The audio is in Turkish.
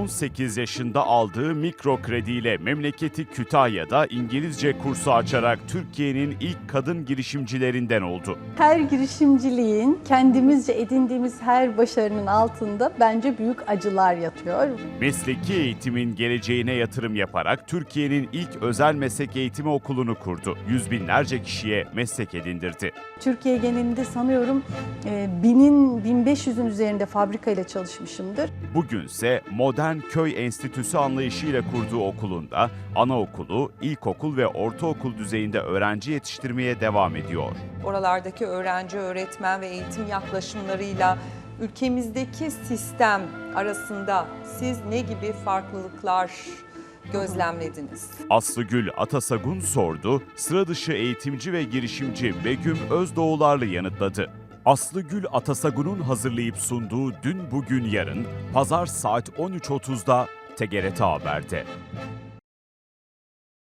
18 yaşında aldığı mikro krediyle memleketi Kütahya'da İngilizce kursu açarak Türkiye'nin ilk kadın girişimcilerinden oldu. Her girişimciliğin kendimizce edindiğimiz her başarının altında bence büyük acılar yatıyor. Mesleki eğitimin geleceğine yatırım yaparak Türkiye'nin ilk özel meslek eğitimi okulunu kurdu. Yüz binlerce kişiye meslek edindirdi. Türkiye genelinde sanıyorum e, binin, 1500'ün üzerinde fabrikayla çalışmışımdır. Bugünse modern köy enstitüsü anlayışıyla kurduğu okulunda anaokulu, ilkokul ve ortaokul düzeyinde öğrenci yetiştirmeye devam ediyor. Oralardaki öğrenci, öğretmen ve eğitim yaklaşımlarıyla ülkemizdeki sistem arasında siz ne gibi farklılıklar gözlemlediniz? Aslıgül Atasagun sordu, sıra dışı eğitimci ve girişimci Begüm Özdoğularlı yanıtladı. Aslıgül Atasagun'un hazırlayıp sunduğu Dün Bugün Yarın, pazar saat 13.30'da TGRT Haber'de.